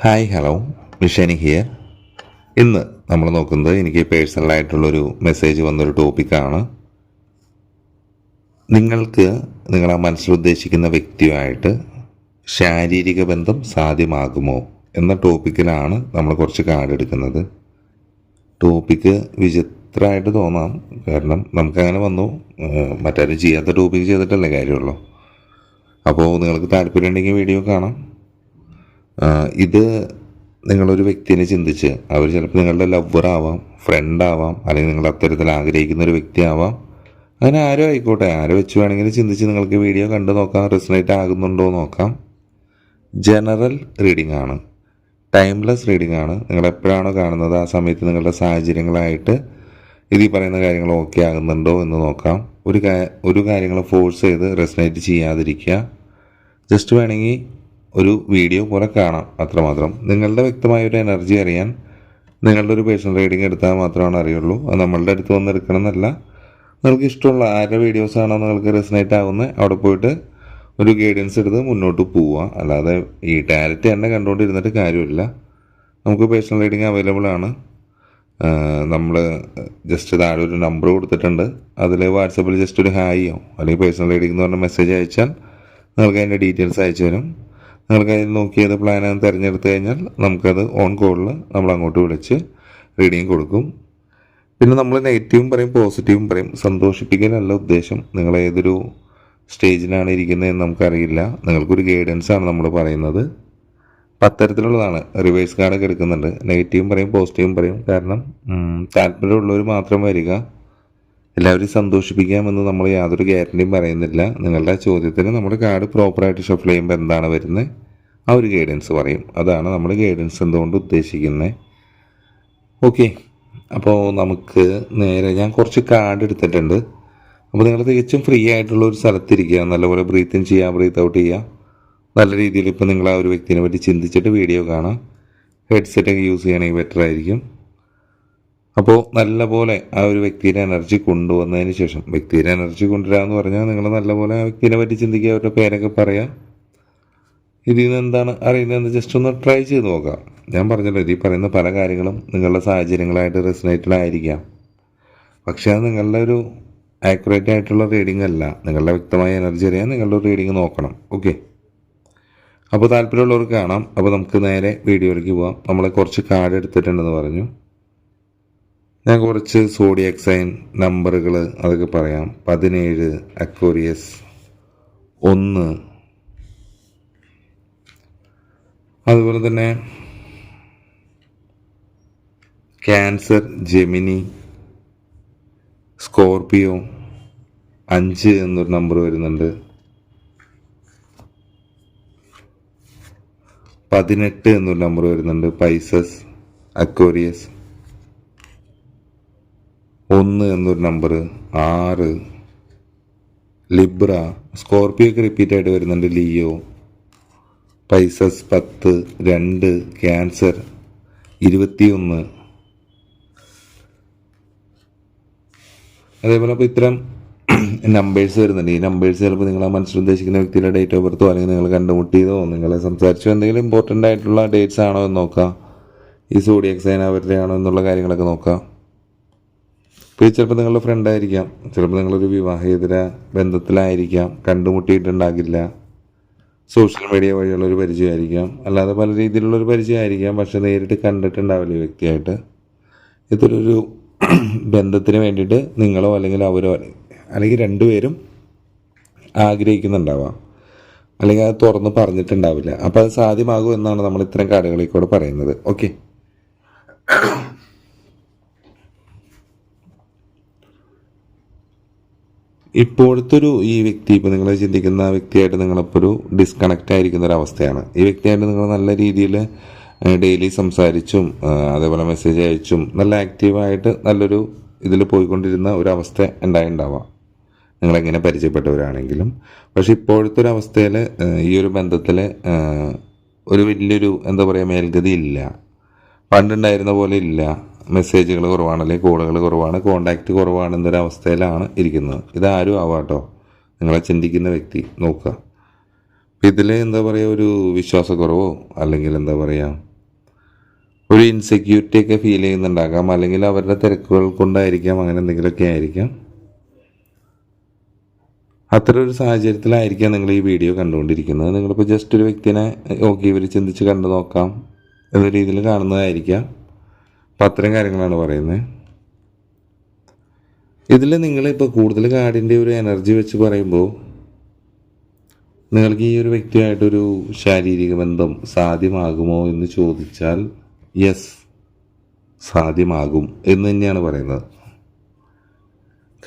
Hi hello മിഷനി here ഇന്ന് നമ്മൾ നോക്കുന്നത് എനിക്ക് പേഴ്സണലായിട്ടുള്ളൊരു മെസ്സേജ് വന്നൊരു ടോപ്പിക്കാണ് നിങ്ങൾക്ക് നിങ്ങളെ മനസ്സിൽ ഉദ്ദേശിക്കുന്ന വ്യക്തിയുമായിട്ട് ശാരീരിക ബന്ധം സാധ്യമാകുമോ എന്ന ടോപ്പിക്കിലാണ് നമ്മൾ കുറച്ച് കാർഡ് എടുക്കുന്നത്. ടോപ്പിക്ക് വിചിത്രമായിട്ട് തോന്നാം. കാരണം നമുക്കങ്ങനെ വന്നു. മറ്റാരും ചെയ്യാത്ത ടോപ്പിക്ക് ചെയ്തിട്ടല്ലേ കാര്യമുള്ളൂ. അപ്പോൾ നിങ്ങൾക്ക് താല്പര്യമുണ്ടെങ്കിൽ വീഡിയോ കാണാം. ഇത് നിങ്ങളൊരു വ്യക്തിനെ ചിന്തിച്ച് അവർ ചിലപ്പോൾ നിങ്ങളുടെ ലവറാവാം ഫ്രണ്ടാവാം അല്ലെങ്കിൽ നിങ്ങൾ അത്തരത്തിൽ ആഗ്രഹിക്കുന്ന ഒരു വ്യക്തിയാവാം അങ്ങനെ ആരോ ആയിക്കോട്ടെ ആരോ വെച്ച് വേണമെങ്കിലും ചിന്തിച്ച് നിങ്ങൾക്ക് വീഡിയോ കണ്ടു നോക്കാം റെസിനേറ്റ് ആകുന്നുണ്ടോ നോക്കാം. ജനറൽ റീഡിംഗ് ആണ്. ടൈംലെസ് റീഡിംഗ് ആണ്. നിങ്ങൾ എപ്പോഴാണോ കാണുന്നത് ആ സമയത്ത് നിങ്ങളുടെ സാഹചര്യങ്ങളായിട്ട് ഇത് ഈ പറയുന്ന കാര്യങ്ങൾ ഓക്കെ ആകുന്നുണ്ടോ എന്ന് നോക്കാം. ഒരു ഒരു കാര്യങ്ങൾ ഫോഴ്സ് ചെയ്ത് റെസിനേറ്റ് ചെയ്യാതിരിക്കുക. ജസ്റ്റ് വേണമെങ്കിൽ ഒരു വീഡിയോ പോലെ കാണാം. അത്രമാത്രം. നിങ്ങളുടെ വ്യക്തമായ ഒരു എനർജി അറിയാൻ നിങ്ങളുടെ ഒരു പേഴ്സണൽ റീഡിംഗ് എടുത്താൽ മാത്രമാണ് അറിയുള്ളൂ. അത് നമ്മളുടെ അടുത്ത് വന്ന് എടുക്കണം എന്നല്ല നിങ്ങൾക്ക് ഇഷ്ടമുള്ള ആരുടെ വീഡിയോസ് ആണോ നിങ്ങൾക്ക് റെസിനേറ്റ് ആവുന്നത് അവിടെ പോയിട്ട് ഒരു ഗൈഡൻസ് എടുത്ത് മുന്നോട്ട് പോവുക. അല്ലാതെ ഈ ഡയറക്റ്റ് തന്നെ കണ്ടുകൊണ്ടിരുന്നിട്ട് കാര്യമില്ല. നമുക്ക് പേഴ്സണൽ റീഡിംഗ് അവൈലബിൾ ആണ്. നമ്മൾ ജസ്റ്റ് താഴെ ഒരു നമ്പർ കൊടുത്തിട്ടുണ്ട്. അതിൽ വാട്സപ്പിൽ ജസ്റ്റ് ഒരു ഹായിയോ അല്ലെങ്കിൽ പേഴ്സണൽ റീഡിംഗ് എന്ന് പറഞ്ഞ മെസ്സേജ് അയച്ചാൽ നിങ്ങൾക്ക് അതിന്റെ ഡീറ്റെയിൽസ് അയച്ചു തരും. നിങ്ങൾക്ക് അതിൽ നോക്കിയത് പ്ലാനാണ് തിരഞ്ഞെടുത്ത് കഴിഞ്ഞാൽ നമുക്കത് ഓൺ കോളിൽ നമ്മൾ അങ്ങോട്ട് വിളിച്ച് റീഡിങ് കൊടുക്കും. പിന്നെ നമ്മൾ നെഗറ്റീവും പറയും പോസിറ്റീവും പറയും. സന്തോഷിപ്പിക്കാനല്ല ഉദ്ദേശം. നിങ്ങൾ ഏതൊരു സ്റ്റേജിലാണ് ഇരിക്കുന്നതെന്ന് നമുക്കറിയില്ല. നിങ്ങൾക്കൊരു ഗൈഡൻസാണ് നമ്മൾ പറയുന്നത്. പത്തരത്തിലുള്ളതാണ്. റിവേഴ്സ് കാർഡൊക്കെ എടുക്കുന്നുണ്ട്. നെഗറ്റീവും പറയും പോസിറ്റീവും പറയും. കാരണം താല്പര്യമുള്ളവർ മാത്രം വരിക. എല്ലാവരെയും സന്തോഷിപ്പിക്കാമെന്ന് നമ്മൾ യാതൊരു ഗ്യാരണ്ടിയും പറയുന്നില്ല. നിങ്ങളുടെ ചോദ്യത്തിന് നമ്മുടെ കാർഡ് പ്രോപ്പറായിട്ട് ഷഫിൾ ചെയ്യുമ്പോൾ എന്താണ് വരുന്നത് ആ ഒരു ഗൈഡൻസ് പറയും. അതാണ് നമ്മൾ ഗൈഡൻസ് എന്തുകൊണ്ട് ഉദ്ദേശിക്കുന്നത് ഓക്കെ അപ്പോൾ നമുക്ക് നേരെ ഞാൻ കുറച്ച് കാർഡ് എടുത്തിട്ടുണ്ട്. അപ്പോൾ നിങ്ങൾ തികച്ചും ഫ്രീ ആയിട്ടുള്ള ഒരു സ്ഥലത്തിരിക്കുക. നല്ലപോലെ ബ്രീത്ത് ഇൻ ചെയ്യുക ബ്രീത്ത് ഔട്ട് ചെയ്യുക നല്ല രീതിയിൽ ഇപ്പോൾ നിങ്ങൾ ആ ഒരു വ്യക്തിനെ പറ്റി ചിന്തിച്ചിട്ട് വീഡിയോ കാണാം. ഹെഡ്സെറ്റൊക്കെ യൂസ് ചെയ്യണമെങ്കിൽ ബെറ്റർ ആയിരിക്കും. അപ്പോൾ നല്ലപോലെ ആ ഒരു വ്യക്തിയുടെ എനർജി കൊണ്ടുവന്നതിന് ശേഷം വ്യക്തിയുടെ എനർജി കൊണ്ടുവരിക എന്ന് പറഞ്ഞാൽ നിങ്ങൾ നല്ലപോലെ ആ വ്യക്തിനെ പറ്റി ചിന്തിക്കുക അവരുടെ പേരൊക്കെ പറയാം. ഇതിൽ നിന്ന് എന്താണ് അറിയുന്നതെന്ന് ജസ്റ്റ് ഒന്ന് ട്രൈ ചെയ്ത് നോക്കാം ഞാൻ പറഞ്ഞല്ലോ ഇതിൽ പറയുന്ന പല കാര്യങ്ങളും നിങ്ങളുടെ സാഹചര്യങ്ങളായിട്ട് റെസിനേറ്റഡ് ആയിരിക്കാം. പക്ഷേ അത് നിങ്ങളുടെ ഒരു ആക്യുറേറ്റ് ആയിട്ടുള്ള റീഡിംഗ് അല്ല. നിങ്ങളുടെ വ്യക്തമായ എനർജി അറിയാൻ നിങ്ങളുടെ റീഡിംഗ് നോക്കണം. ഓക്കെ അപ്പോൾ താല്പര്യമുള്ളവർക്ക് കാണാം. അപ്പോൾ നമുക്ക് നേരെ വീഡിയോയിലേക്ക് പോകാം നമ്മൾ കുറച്ച് കാർഡ് എടുത്തിട്ടുണ്ടെന്ന് പറഞ്ഞു. ഞാൻ കുറച്ച് സോഡിയക് സൈൻ നമ്പറുകൾ അതൊക്കെ പറയാം. പതിനേഴ് അക്വോറിയസ് ഒന്ന്. അതുപോലെ തന്നെ ക്യാൻസർ ജെമിനി സ്കോർപിയോ അഞ്ച് എന്നൊരു നമ്പർ വരുന്നുണ്ട്. പതിനെട്ട് എന്നൊരു നമ്പർ വരുന്നുണ്ട്. പൈസസ് അക്വോറിയസ് ഒന്ന് എന്നൊരു നമ്പർ ആറ് ലിബ്ര സ്കോർപ്പിയോക്ക് റിപ്പീറ്റ് ആയിട്ട് വരുന്നുണ്ട് ലിയോ. പൈസസ് പത്ത് രണ്ട് ക്യാൻസർ ഇരുപത്തിയൊന്ന്. അതേപോലെ അപ്പോൾ ഇത്തരം നമ്പേഴ്സ് വരുന്നുണ്ട്. ഈ നമ്പേഴ്സ് ചിലപ്പോൾ നിങ്ങൾ ആ മനസ്സിൽ ഉദ്ദേശിക്കുന്ന വ്യക്തിയുടെ ഡേറ്റ് ഓഫ് ബർത്തോ അല്ലെങ്കിൽ നിങ്ങൾ കണ്ടുമുട്ടിയതോ നിങ്ങൾ സംസാരിച്ചോ എന്തെങ്കിലും ഇമ്പോർട്ടന്റ് ആയിട്ടുള്ള ഡേറ്റ്സ് ആണോ എന്ന് നോക്കാം. ഈ സോഡിയക് സൈൻ അവരുടെ ആണോ എന്നുള്ള കാര്യങ്ങളൊക്കെ നോക്കാം. ഇപ്പോൾ ചിലപ്പോൾ നിങ്ങളുടെ ഫ്രണ്ടായിരിക്കാം ചിലപ്പോൾ നിങ്ങളൊരു വിവാഹേതര ബന്ധത്തിലായിരിക്കാം. കണ്ടുമുട്ടിയിട്ടുണ്ടാകില്ല. സോഷ്യൽ മീഡിയ വഴിയുള്ള ഒരു പരിചയമായിരിക്കാം. അല്ലാതെ പല രീതിയിലുള്ള ഒരു പരിചയമായിരിക്കാം. പക്ഷെ നേരിട്ട് കണ്ടിട്ടുണ്ടാവില്ല വ്യക്തിയായിട്ട്. ഇതൊരു ബന്ധത്തിന് വേണ്ടിയിട്ട് നിങ്ങളോ അല്ലെങ്കിൽ അവരോ അല്ലെങ്കിൽ രണ്ടുപേരും ആഗ്രഹിക്കുന്നുണ്ടാവാം. അല്ലെങ്കിൽ അത് തുറന്ന് പറഞ്ഞിട്ടുണ്ടാവില്ല. അപ്പോൾ അത് സാധ്യമാകും എന്നാണ് നമ്മൾ ഇത്തരം കാർഡുകളിൽ കൂടെ പറയുന്നത്. ഓക്കെ ഇപ്പോഴത്തെ ഒരു ഈ വ്യക്തി ഇപ്പോൾ നിങ്ങൾ ചിന്തിക്കുന്ന വ്യക്തിയായിട്ട് നിങ്ങളിപ്പോൾ ഒരു ഡിസ്കണക്റ്റ് ആയിരിക്കുന്ന ഒരു അവസ്ഥയാണ് ഈ വ്യക്തിയായിട്ട് നിങ്ങൾ നല്ല രീതിയിൽ ഡെയിലി സംസാരിച്ചും അതേപോലെ മെസ്സേജ് അയച്ചും നല്ല ആക്റ്റീവായിട്ട് നല്ലൊരു ഇതിൽ പോയിക്കൊണ്ടിരുന്ന ഒരു അവസ്ഥ ഉണ്ടായിണ്ടാവാം. നിങ്ങളെങ്ങനെ പരിചയപ്പെട്ടവരാണെങ്കിലും. പക്ഷെ ഇപ്പോഴത്തെ ഒരു അവസ്ഥയിൽ ഈ ഒരു ബന്ധത്തിൽ ഒരു വലിയൊരു എന്താ പറയുക മേൽഗതി ഇല്ല. പണ്ടുണ്ടായിരുന്ന പോലെ ഇല്ല. മെസ്സേജുകൾ കുറവാണ് അല്ലെങ്കിൽ കോളുകൾ കുറവാണ് കോണ്ടാക്റ്റ് കുറവാണ് എന്നൊരു അവസ്ഥയിലാണ് ഇരിക്കുന്നത്. ഇതാരും ആവാട്ടോ. നിങ്ങളെ ചിന്തിക്കുന്ന വ്യക്തി നോക്കുക. അപ്പം ഇതിൽ എന്താ പറയുക ഒരു വിശ്വാസക്കുറവോ അല്ലെങ്കിൽ എന്താ പറയുക ഒരു ഇൻസെക്യൂരിറ്റി ഒക്കെ ഫീൽ ചെയ്യുന്നുണ്ടാകാം അല്ലെങ്കിൽ അവരുടെ തിരക്കുകൾ കൊണ്ടായിരിക്കാം അങ്ങനെ എന്തെങ്കിലുമൊക്കെ ആയിരിക്കാം. അത്തരം ഒരു സാഹചര്യത്തിലായിരിക്കാം നിങ്ങൾ ഈ വീഡിയോ കണ്ടുകൊണ്ടിരിക്കുന്നത്. നിങ്ങളിപ്പോൾ ജസ്റ്റ് ഒരു വ്യക്തിനെ ഓക്കെ ഇവർ ചിന്തിച്ച് കണ്ടു നോക്കാം എന്ന രീതിയിൽ കാണുന്നതായിരിക്കാം. അപ്പം അത്തരം കാര്യങ്ങളാണ് പറയുന്നത് ഇതിൽ നിങ്ങളിപ്പോൾ കൂടുതൽ കാർഡിന്റെ ഒരു എനർജി വെച്ച് പറയുമ്പോൾ നിങ്ങൾക്ക് ഈ ഒരു വ്യക്തിയായിട്ടൊരു ശാരീരിക ബന്ധം സാധ്യമാകുമോ എന്ന് ചോദിച്ചാൽ യെസ് സാധ്യമാകും എന്ന് തന്നെയാണ് പറയുന്നത്.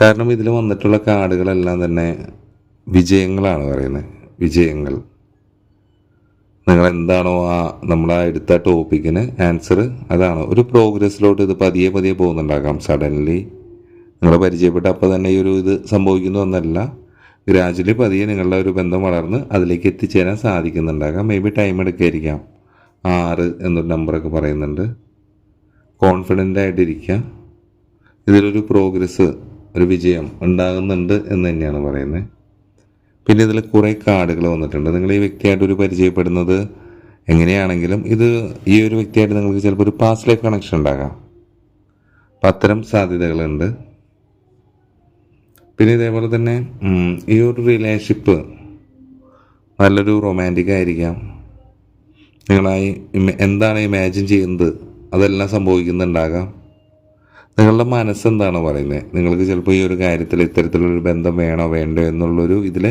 കാരണം ഇതിൽ വന്നിട്ടുള്ള കാർഡുകളെല്ലാം തന്നെ വിജയങ്ങളാണ് പറയുന്നത് വിജയങ്ങൾ. നിങ്ങൾ എന്താണോ ആ നമ്മൾ ആ എടുത്ത ടോപ്പിക്കിന് ആൻസർ അതാണ്. ഒരു പ്രോഗ്രസ്സിലോട്ട് ഇത് പതിയെ പതിയെ പോകുന്നുണ്ടാകാം. സഡൻലി നിങ്ങൾ പരിചയപ്പെട്ട അപ്പോൾ തന്നെ ഈ ഒരു ഇത് സംഭവിക്കുന്നു എന്നല്ല. ഗ്രാജുവലി പതിയെ നിങ്ങളുടെ ഒരു ബന്ധം വളർന്ന് അതിലേക്ക് എത്തിച്ചേരാൻ സാധിക്കുന്നുണ്ടാകാം. മേ ബി ടൈം എടുക്കായിരിക്കാം. ആറ് എന്നൊരു നമ്പറൊക്കെ പറയുന്നുണ്ട്. കോൺഫിഡന്റ് ആയിട്ടിരിക്കുക. ഇതിലൊരു പ്രോഗ്രസ് ഒരു വിജയം ഉണ്ടാകുന്നുണ്ട് എന്ന് തന്നെയാണ് പറയുന്നത്. പിന്നെ ഇതിൽ കുറേ കാർഡുകൾ വന്നിട്ടുണ്ട്. നിങ്ങൾ ഈ വ്യക്തിയായിട്ട് ഒരു പരിചയപ്പെടുന്നത് എങ്ങനെയാണെങ്കിലും ഇത് ഈ ഒരു വ്യക്തിയായിട്ട് നിങ്ങൾക്ക് ചിലപ്പോൾ ഒരു പാസ് ലൈഫ് കണക്ഷൻ ഉണ്ടാകാം. അപ്പം അത്തരം സാധ്യതകളുണ്ട്. പിന്നെ ഇതേപോലെ തന്നെ ഈ ഒരു റിലേഷൻഷിപ്പ് നല്ലൊരു റൊമാന്റിക് ആയിരിക്കാം. നിങ്ങളായി എന്താണ് ഇമാജിൻ ചെയ്യുന്നത്? അതെല്ലാം സംഭവിക്കുന്നുണ്ടാകാം. നിങ്ങളുടെ മനസ്സെന്താണ് പറയുന്നത് നിങ്ങൾക്ക് ചിലപ്പോൾ ഈ ഒരു കാര്യത്തിൽ ഇത്തരത്തിലൊരു ബന്ധം വേണോ വേണ്ടോ എന്നുള്ളൊരു ഇതിൽ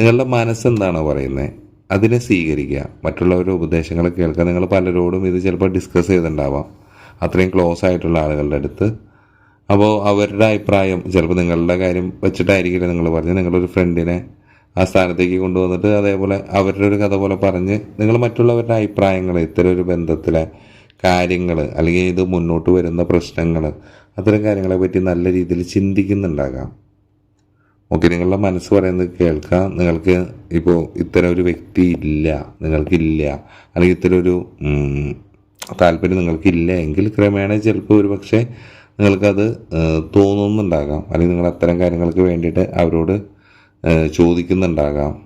നിങ്ങളുടെ മനസ്സെന്താണോ പറയുന്നത് അതിനെ സ്വീകരിക്കുക. മറ്റുള്ളവരുടെ ഉപദേശങ്ങൾ കേൾക്കുക. നിങ്ങൾ പലരോടും ഇത് ചിലപ്പോൾ ഡിസ്കസ് ചെയ്തിട്ടുണ്ടാവാം. അത്രയും ക്ലോസ് ആയിട്ടുള്ള ആളുകളുടെ അടുത്ത്. അപ്പോൾ അവരുടെ അഭിപ്രായം ചിലപ്പോൾ നിങ്ങളുടെ കാര്യം വെച്ചിട്ടായിരിക്കില്ല നിങ്ങൾ പറഞ്ഞ് നിങ്ങളൊരു ഫ്രണ്ടിനെ ആ സ്ഥാനത്തേക്ക് കൊണ്ടുവന്നിട്ട് അതേപോലെ അവരുടെ ഒരു കഥ പോലെ പറഞ്ഞ് നിങ്ങൾ മറ്റുള്ളവരുടെ അഭിപ്രായങ്ങൾ ഇത്തരം ഒരു ബന്ധത്തിലെ കാര്യങ്ങൾ അല്ലെങ്കിൽ ഇത് മുന്നോട്ട് വരുന്ന പ്രശ്നങ്ങൾ അത്തരം കാര്യങ്ങളെ പറ്റി നല്ല രീതിയിൽ ചിന്തിക്കുന്നുണ്ടാകാം. ഓക്കെ നിങ്ങളുടെ മനസ്സ് പറയുന്നത് കേൾക്കാം. നിങ്ങൾക്ക് ഇപ്പോൾ ഇത്തരം ഒരു വ്യക്തി ഇല്ല നിങ്ങൾക്കില്ല അല്ലെങ്കിൽ ഇത്തരം ഒരു താല്പര്യം നിങ്ങൾക്കില്ല എങ്കിൽ ക്രമേണ ചിലപ്പോൾ ഒരു പക്ഷേ നിങ്ങൾക്കത് തോന്നുന്നുണ്ടാകാം. അല്ലെങ്കിൽ നിങ്ങൾ അത്തരം കാര്യങ്ങൾക്ക് വേണ്ടിയിട്ട് അവരോട് ചോദിക്കുന്നുണ്ടാകാം.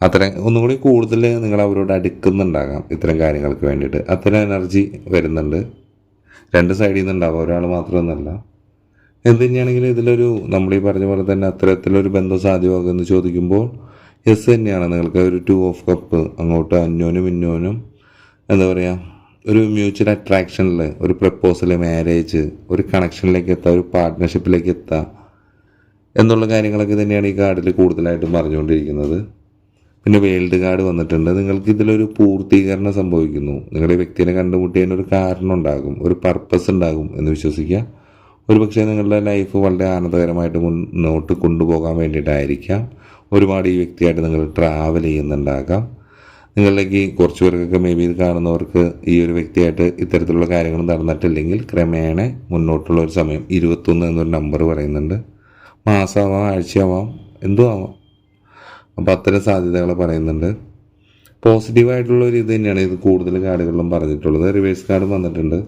അത്തരം ഒന്നും കൂടി കൂടുതൽ നിങ്ങൾ അവരോട് അടുക്കുന്നുണ്ടാകാം ഇത്തരം കാര്യങ്ങൾക്ക് വേണ്ടിയിട്ട്. അത്തരം എനർജി വരുന്നുണ്ട്. രണ്ട് സൈഡിൽ നിന്നുണ്ടാവും. ഒരാൾ മാത്രമൊന്നുമല്ല എന്ത് തന്നെയാണെങ്കിലും ഇതിലൊരു നമ്മൾ ഈ പറഞ്ഞ പോലെ തന്നെ അത്തരത്തിലൊരു ബന്ധം സാധ്യമാകുമെന്ന് ചോദിക്കുമ്പോൾ യെസ് തന്നെയാണ്. നിങ്ങൾക്ക് ഒരു ടു ഓഫ് കപ്പ് അങ്ങോട്ട് അന്യോനും ഇന്നോനും എന്താ പറയുക ഒരു മ്യൂച്വൽ അട്രാക്ഷനിൽ ഒരു പ്രപ്പോസൽ മാരേജ് ഒരു കണക്ഷനിലേക്ക് എത്താം ഒരു പാർട്ട്ണർഷിപ്പിലേക്ക് എത്താം എന്നുള്ള കാര്യങ്ങളൊക്കെ തന്നെയാണ് ഈ കാർഡിൽ കൂടുതലായിട്ടും പറഞ്ഞുകൊണ്ടിരിക്കുന്നത്. പിന്നെ വേൾഡ് കാർഡ് വന്നിട്ടുണ്ട്. നിങ്ങൾക്ക് ഇതിലൊരു പൂർത്തീകരണം സംഭവിക്കുന്നു. നിങ്ങളുടെ വ്യക്തിനെ കണ്ടുമുട്ടിയതിന് ഒരു കാരണം ഉണ്ടാകും. ഒരു പർപ്പസ് ഉണ്ടാകും എന്ന് വിശ്വസിക്കുക. ഒരു പക്ഷേ നിങ്ങളുടെ ലൈഫ് വളരെ ആനന്ദകരമായിട്ട് മുന്നോട്ട് കൊണ്ടുപോകാൻ വേണ്ടിയിട്ടായിരിക്കാം. ഒരുപാട് ഈ വ്യക്തിയായിട്ട് നിങ്ങൾ ട്രാവൽ ചെയ്യുന്നുണ്ടാകാം. നിങ്ങളിലേക്ക് കുറച്ച് പേർക്കൊക്കെ മേ ബി ഇത് കാണുന്നവർക്ക് ഈ ഒരു വ്യക്തിയായിട്ട് ഇത്തരത്തിലുള്ള കാര്യങ്ങൾ നടന്നിട്ടില്ലെങ്കിൽ ക്രമേണ മുന്നോട്ടുള്ള ഒരു സമയം ഇരുപത്തൊന്ന് എന്നൊരു നമ്പർ പറയുന്നുണ്ട്. മാസമാവാം ആഴ്ചയാവാം എന്തോ ആവാം അപ്പോൾ അത്തരം സാധ്യതകൾ പറയുന്നുണ്ട്. പോസിറ്റീവായിട്ടുള്ള ഒരു ഇത് തന്നെയാണ് ഇത് കൂടുതൽ കാർഡുകളിലും പറഞ്ഞിട്ടുള്ളത്. റിവേഴ്സ് കാർഡ് വന്നിട്ടുണ്ട്.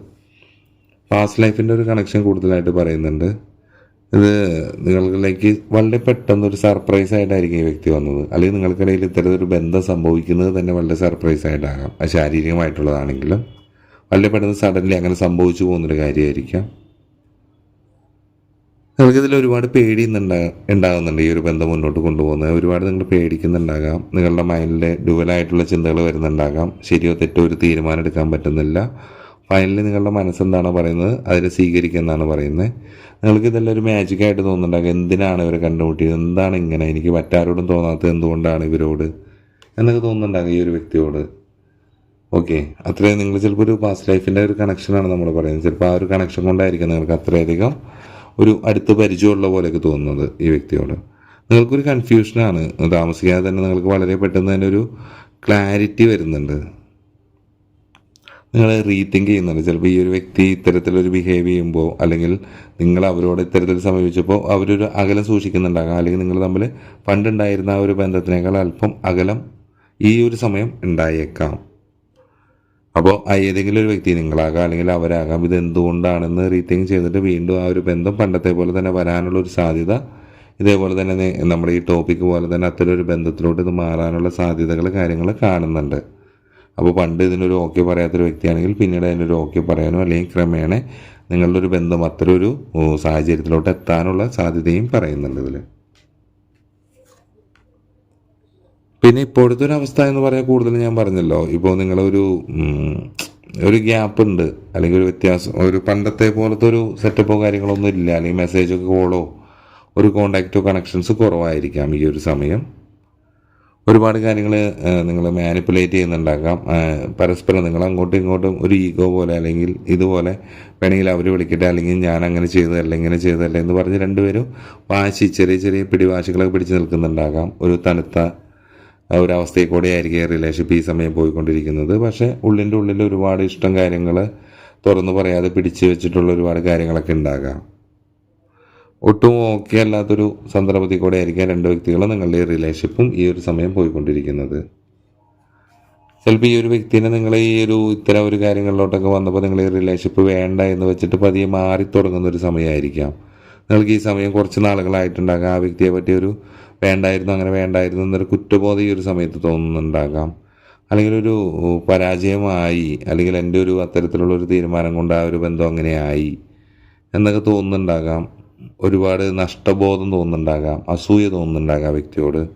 പാസ്റ്റ് ലൈഫിന്റെ ഒരു കണക്ഷൻ കൂടുതലായിട്ട് പറയുന്നുണ്ട്. ഇത് നിങ്ങളിലേക്ക് വളരെ പെട്ടെന്ന് ഒരു സർപ്രൈസ് ആയിട്ടായിരിക്കും ഈ വ്യക്തി വന്നത്. അല്ലെങ്കിൽ നിങ്ങൾക്കിടയിൽ ഇത്തരത്തിലൊരു ബന്ധം സംഭവിക്കുന്നത് തന്നെ വളരെ സർപ്രൈസ് ആയിട്ടാകാം. അത് ശാരീരികമായിട്ടുള്ളതാണെങ്കിലും വളരെ പെട്ടെന്ന് സഡൻലി അങ്ങനെ സംഭവിച്ചു പോകുന്നൊരു കാര്യമായിരിക്കാം. നിങ്ങൾക്കിതിൽ ഒരുപാട് പേടി ഉണ്ടാകുന്നുണ്ട് ഈ ഒരു ബന്ധം മുന്നോട്ട് കൊണ്ടുപോകുന്നത്. ഒരുപാട് നിങ്ങൾ പേടിക്കുന്നുണ്ടാകാം. നിങ്ങളുടെ മൈൻഡിൽ ഡുവലായിട്ടുള്ള ചിന്തകൾ വരുന്നുണ്ടാകാം. ശരിയോ തെറ്റോ ഒരു തീരുമാനം എടുക്കാൻ പറ്റുന്നില്ല. ഫൈനലി നിങ്ങളുടെ മനസ്സെന്താണോ പറയുന്നത് അതിനെ സ്വീകരിക്കുന്നതാണ് പറയുന്നത്. നിങ്ങൾക്ക് ഇതെല്ലാം ഒരു മാജിക്കായിട്ട് തോന്നുന്നുണ്ടാകും. എന്തിനാണ് ഇവരെ കണ്ടുമുട്ടിയത്? എന്താണ് ഇങ്ങനെ? എനിക്ക് മറ്റാരോടും തോന്നാത്തത് എന്തുകൊണ്ടാണ് ഇവരോട്? എന്നൊക്കെ തോന്നുന്നുണ്ടാകും ഈ ഒരു വ്യക്തിയോട്. ഓക്കെ അത്രയും നിങ്ങൾ ചിലപ്പോൾ ഒരു പാസ്റ്റ് ലൈഫിന്റെ ഒരു കണക്ഷനാണ് നമ്മൾ പറയുന്നത്. ചിലപ്പോൾ ആ ഒരു കണക്ഷൻ കൊണ്ടായിരിക്കും നിങ്ങൾക്ക് അത്രയധികം ഒരു അടുത്ത പരിചയമുള്ള പോലെയൊക്കെ തോന്നുന്നത് ഈ വ്യക്തിയോട്. നിങ്ങൾക്കൊരു കൺഫ്യൂഷനാണ് താമസിക്കാതെ തന്നെ നിങ്ങൾക്ക് വളരെ പെട്ടെന്ന് തന്നെ ഒരു ക്ലാരിറ്റി വരുന്നുണ്ട്. നിങ്ങൾ റീതിങ്ക് ചെയ്യുന്നുണ്ട്. ചിലപ്പോൾ ഈ ഒരു വ്യക്തി ഇത്തരത്തിലൊരു ബിഹേവ് ചെയ്യുമ്പോൾ അല്ലെങ്കിൽ നിങ്ങൾ അവരോട് ഇത്തരത്തിൽ സമീപിച്ചപ്പോൾ അവരൊരു അകലം സൂക്ഷിക്കുന്നുണ്ടാകാം. അല്ലെങ്കിൽ നിങ്ങൾ തമ്മിൽ പണ്ടുണ്ടായിരുന്ന ആ ഒരു ബന്ധത്തിനേക്കാൾ അല്പം അകലം ഈ ഒരു സമയം ഉണ്ടായേക്കാം. അപ്പോൾ ഏതെങ്കിലും ഒരു വ്യക്തി നിങ്ങളാകാം അല്ലെങ്കിൽ അവരാകാം ഇത് എന്തുകൊണ്ടാണെന്ന് റീതിങ്ക് ചെയ്തിട്ട് വീണ്ടും ആ ഒരു ബന്ധം പണ്ടത്തെ പോലെ തന്നെ വരാനുള്ള ഒരു സാധ്യത ഇതേപോലെ തന്നെ നമ്മുടെ ഈ ടോപ്പിക്ക് പോലെ തന്നെ അത്തരം ഒരു ബന്ധത്തിലോട്ട് ഇത് മാറാനുള്ള സാധ്യതകൾ കാര്യങ്ങൾ കാണുന്നുണ്ട്. അപ്പോൾ പണ്ട് ഇതിനൊരു ഓക്കെ പറയാത്തൊരു വ്യക്തിയാണെങ്കിൽ പിന്നീട് അതിനൊരു ഓക്കെ പറയാനോ അല്ലെങ്കിൽ ക്രമേണ നിങ്ങളുടെ ഒരു ബന്ധം അത്തരം ഒരു സാഹചര്യത്തിലോട്ട് എത്താനുള്ള സാധ്യതയും പറയുന്നുണ്ട് ഇതിൽ പിന്നെ ഇപ്പോഴത്തെ ഒരു അവസ്ഥ എന്ന് പറയാൻ കൂടുതൽ ഞാൻ പറഞ്ഞല്ലോ. ഇപ്പോൾ നിങ്ങളൊരു ഒരു ഗ്യാപ്പ് ഉണ്ട്. അല്ലെങ്കിൽ ഒരു വ്യത്യാസം ഒരു പണ്ടത്തെ പോലത്തെ ഒരു സെറ്റപ്പോ കാര്യങ്ങളൊന്നും ഇല്ല. അല്ലെങ്കിൽ മെസ്സേജ് കോളോ ഒരു കോണ്ടാക്റ്റോ കണക്ഷൻസ് കുറവായിരിക്കാം ഈ ഒരു സമയം. ഒരുപാട് കാര്യങ്ങൾ നിങ്ങൾ മാനിപ്പുലേറ്റ് ചെയ്യുന്നുണ്ടാക്കാം പരസ്പരം നിങ്ങൾ അങ്ങോട്ടും ഇങ്ങോട്ടും ഒരു ഈഗോ പോലെ അല്ലെങ്കിൽ ഇതുപോലെ വേണമെങ്കിൽ അവർ വിളിക്കട്ടെ അല്ലെങ്കിൽ ഞാൻ അങ്ങനെ ചെയ്തതല്ല ഇങ്ങനെ ചെയ്തതല്ല എന്ന് പറഞ്ഞ് രണ്ടുപേരും വാശി ചെറിയ ചെറിയ പിടിവാശികളൊക്കെ പിടിച്ച് നിൽക്കുന്നുണ്ടാകാം. ഒരു തണുത്ത ആ ഒരു അവസ്ഥയിൽ കൂടെ ആയിരിക്കും റിലേഷൻഷിപ്പ് ഈ സമയം പോയിക്കൊണ്ടിരിക്കുന്നത്. പക്ഷേ ഉള്ളിന്റെ ഉള്ളിൽ ഒരുപാട് ഇഷ്ടം കാര്യങ്ങൾ തുറന്നു പറയാതെ പിടിച്ചു വെച്ചിട്ടുള്ള ഒരുപാട് കാര്യങ്ങളൊക്കെ ഉണ്ടാകാം. ഒട്ടും ഓക്കെ അല്ലാത്തൊരു സന്ദർഭത്തിൽ കൂടെ ആയിരിക്കാം രണ്ട് വ്യക്തികൾ നിങ്ങളുടെ റിലേഷൻഷിപ്പും ഈ ഒരു സമയം പോയിക്കൊണ്ടിരിക്കുന്നത്. ചിലപ്പോൾ ഈ ഒരു വ്യക്തിനെ നിങ്ങൾ ഈ ഒരു ഇത്തരം ഒരു കാര്യങ്ങളിലോട്ടൊക്കെ വന്നപ്പോൾ നിങ്ങൾ ഈ റിലേഷൻഷിപ്പ് വേണ്ട എന്ന് വെച്ചിട്ട് പതിയെ മാറി തുടങ്ങുന്ന ഒരു സമയമായിരിക്കാം. നിങ്ങൾക്ക് ഈ സമയം കുറച്ച് നാളുകളായിട്ടുണ്ടാകാം. ആ വ്യക്തിയെ പറ്റിയൊരു ഒരു വേണ്ടായിരുന്നു അങ്ങനെ വേണ്ടായിരുന്നു എന്നൊരു കുറ്റബോധം ഈ ഒരു സമയത്ത് തോന്നുന്നുണ്ടാകാം. അല്ലെങ്കിൽ ഒരു പരാജയമായി അല്ലെങ്കിൽ എന്റെ ഒരു അത്തരത്തിലുള്ള ഒരു തീരുമാനം കൊണ്ട് ആ ഒരു ബന്ധം അങ്ങനെ ആയി എന്നൊക്കെ തോന്നുന്നുണ്ടാകാം. ഒരുപാട് നഷ്ടബോധം തോന്നുന്നുണ്ടാകാം അസൂയ തോന്നുന്നുണ്ടാകാം വ്യക്തിയോട്.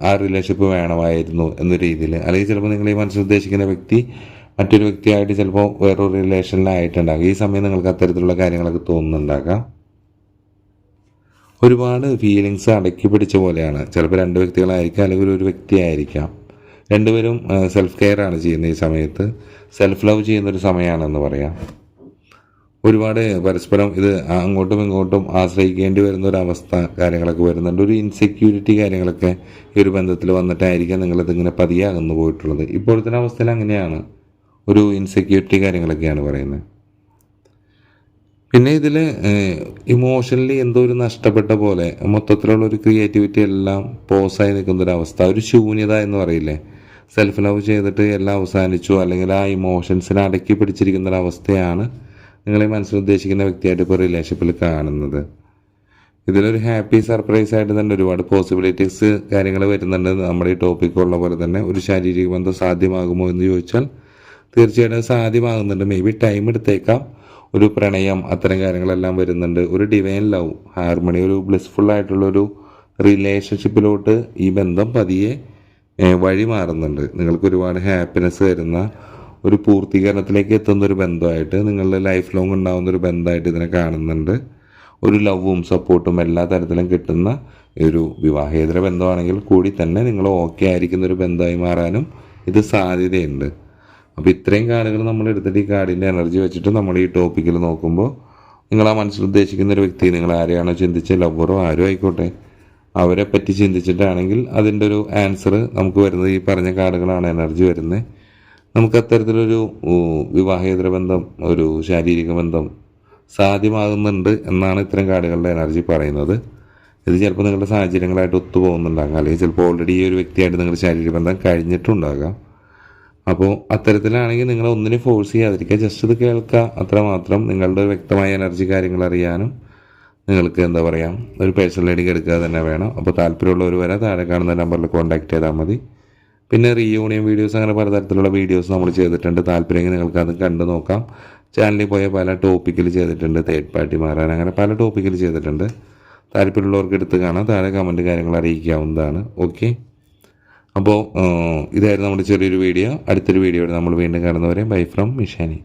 ആ, റിലേഷൻഷിപ്പ് വേണമായിരുന്നു എന്ന രീതിയിൽ. അല്ലെങ്കിൽ ചിലപ്പോൾ നിങ്ങൾ ഈ മനസ്സിൽ ഉദ്ദേശിക്കുന്ന വ്യക്തി മറ്റൊരു വ്യക്തിയായിട്ട് ചിലപ്പോൾ വേറൊരു റിലേഷനിലായിട്ടുണ്ടാകും ഈ സമയം നിങ്ങൾക്ക് അത്തരത്തിലുള്ള കാര്യങ്ങളൊക്കെ തോന്നുന്നുണ്ടാകാം. ഒരുപാട് ഫീലിങ്സ് അടക്കി പിടിച്ച പോലെയാണ്. ചിലപ്പോൾ രണ്ട് വ്യക്തികളായിരിക്കാം അല്ലെങ്കിൽ ഒരു വ്യക്തിയായിരിക്കാം. രണ്ടുപേരും സെൽഫ് കെയർ ആണ് ചെയ്യുന്നത് ഈ സമയത്ത്. സെൽഫ് ലവ് ചെയ്യുന്നൊരു സമയമാണെന്ന് പറയാം. ഒരുപാട് പരസ്പരം ഇത് അങ്ങോട്ടും ഇങ്ങോട്ടും ആശ്രയിക്കേണ്ടി വരുന്ന ഒരു അവസ്ഥ കാര്യങ്ങളൊക്കെ വരുന്നുണ്ട്. ഒരു ഇൻസെക്യൂരിറ്റി കാര്യങ്ങളൊക്കെ ഈ ഒരു ബന്ധത്തിൽ വന്നിട്ടായിരിക്കാം നിങ്ങളിത് ഇങ്ങനെ പതിയെ അകന്നു പോയിട്ടുള്ളത്. ഇപ്പോഴത്തെ അവസ്ഥയിൽ അങ്ങനെയാണ്. ഒരു ഇൻസെക്യൂരിറ്റി കാര്യങ്ങളൊക്കെയാണ് പറയുന്നത്. പിന്നെ ഇതിൽ ഇമോഷണലി എന്തോ ഒരു നഷ്ടപ്പെട്ട പോലെ മൊത്തത്തിലുള്ള ഒരു ക്രിയേറ്റിവിറ്റി എല്ലാം പോസായി നിൽക്കുന്ന ഒരു അവസ്ഥ. ഒരു ശൂന്യത എന്ന് പറയില്ലേ? സെൽഫ് ലവ് ചെയ്തിട്ട് എല്ലാം അവസാനിച്ചു അല്ലെങ്കിൽ ആ ഇമോഷൻസിനെ അടക്കി പിടിച്ചിരിക്കുന്ന ഒരു അവസ്ഥയാണ് നിങ്ങളെ മനസ്സിൽ ഉദ്ദേശിക്കുന്ന വ്യക്തിയായിട്ട് ഇപ്പോൾ റിലേഷൻഷിപ്പിൽ കാണുന്നത്. ഇതിലൊരു ഹാപ്പി സർപ്രൈസ് ആയിട്ട് തന്നെ ഒരുപാട് പോസിബിലിറ്റീസ് കാര്യങ്ങൾ വരുന്നുണ്ട്. നമ്മുടെ ഈ ടോപ്പിക് ഉള്ള പോലെ തന്നെ ഒരു ശാരീരിക ബന്ധം സാധ്യമാകുമോ എന്ന് ചോദിച്ചാൽ തീർച്ചയായിട്ടും സാധ്യമാകുന്നുണ്ട്. മേ ബി ടൈം എടുത്തേക്കാം. ഒരു പ്രണയം അത്തരം കാര്യങ്ങളെല്ലാം വരുന്നുണ്ട്. ഒരു ഡിവൈൻ ലവ് ഹാർമണി ഒരു ബ്ലിസ്ഫുൾ ആയിട്ടുള്ള ഒരു റിലേഷൻഷിപ്പിലോട്ട് ഈ ബന്ധം പതിയെ വഴി മാറുന്നുണ്ട് നിങ്ങൾക്ക് ഒരുപാട് ഹാപ്പിനെസ് തരുന്ന ഒരു പൂർത്തീകരണത്തിലേക്ക് എത്തുന്ന ഒരു ബന്ധമായിട്ട് നിങ്ങളുടെ ലൈഫ് ലോങ് ഉണ്ടാകുന്ന ഒരു ബന്ധമായിട്ട് ഇതിനെ കാണുന്നുണ്ട്. ഒരു ലവും സപ്പോർട്ടും എല്ലാ തരത്തിലും കിട്ടുന്ന ഒരു വിവാഹേതര ബന്ധമാണെങ്കിൽ കൂടി തന്നെ നിങ്ങൾ ഓക്കെ ആയിരിക്കുന്ന ഒരു ബന്ധമായി മാറാനും ഇത് സാധ്യതയുണ്ട്. അപ്പോൾ ഇത്രയും കാർഡുകൾ നമ്മൾ എടുത്തിട്ട് ഈ കാർഡിന്റെ എനർജി വെച്ചിട്ട് നമ്മൾ ഈ ടോപ്പിക്കിൽ നോക്കുമ്പോൾ നിങ്ങൾ ആ മനസ്സിൽ ഉദ്ദേശിക്കുന്ന ഒരു വ്യക്തി നിങ്ങൾ ആരെയാണോ ചിന്തിച്ച ലവറോ ആരും ആയിക്കോട്ടെ അവരെ പറ്റി ചിന്തിച്ചിട്ടാണെങ്കിൽ അതിന്റെ ഒരു ആൻസർ നമുക്ക് വരുന്നത് ഈ പറഞ്ഞ കാർഡുകളാണ് എനർജി വരുന്നത്. നമുക്ക് അത്തരത്തിലൊരു വിവാഹേതര ബന്ധം ഒരു ശാരീരിക ബന്ധം സാധ്യമാകുന്നുണ്ട് എന്നാണ് ഇത്തരം കാർഡുകളുടെ എനർജി പറയുന്നത്. ഇത് ചിലപ്പോൾ നിങ്ങളുടെ സാഹചര്യങ്ങളായിട്ട് ഒത്തുപോകുന്നുണ്ടാകാം. അല്ലെങ്കിൽ ചിലപ്പോൾ ഓൾറെഡി ഈ ഒരു വ്യക്തിയായിട്ട് നിങ്ങളുടെ ശാരീരിക ബന്ധം കഴിഞ്ഞിട്ടുണ്ടാകാം. അപ്പോൾ അത്തരത്തിലാണെങ്കിൽ നിങ്ങൾ ഒന്നിനും ഫോഴ്സ് ചെയ്യാതിരിക്കുക. ജസ്റ്റ് ഇത് കേൾക്കുക. അത്രമാത്രം നിങ്ങളുടെ വ്യക്തമായ എനർജി കാര്യങ്ങൾ അറിയാനും നിങ്ങൾക്ക് എന്താ പറയുക ഒരു പേഴ്സണൽ ഐഡിക്ക് എടുക്കുക തന്നെ വേണം. അപ്പോൾ താല്പര്യമുള്ളവർ വരെ. താഴെ കാണുന്ന നമ്പറിൽ കോൺടാക്ട് ചെയ്താൽ മതി. പിന്നെ റീയൂണിയൻ വീഡിയോസ് അങ്ങനെ പലതരത്തിലുള്ള വീഡിയോസ് നമ്മൾ ചെയ്തിട്ടുണ്ട്. താല്പര്യമെങ്കിൽ നിങ്ങൾക്ക് അത് കണ്ടു നോക്കാം. ചാനലിൽ പോയ പല ടോപ്പിക്കിൽ ചെയ്തിട്ടുണ്ട്. തേർഡ് പാർട്ടി മാറാൻ അങ്ങനെ പല ടോപ്പിക്കിൽ ചെയ്തിട്ടുണ്ട്. താല്പര്യമുള്ളവർക്ക് എടുത്ത് കാണാം. താഴെ കമന്റ് കാര്യങ്ങൾ അറിയിക്കാവുന്നതാണ്. ഓക്കെ അപ്പോൾ ഇതായിരുന്നു നമ്മുടെ ചെറിയൊരു വീഡിയോ. അടുത്തൊരു വീഡിയോയിൽ നമ്മൾ വീണ്ടും കാണുന്നവരെ ബൈ ഫ്രം മിഷാനി.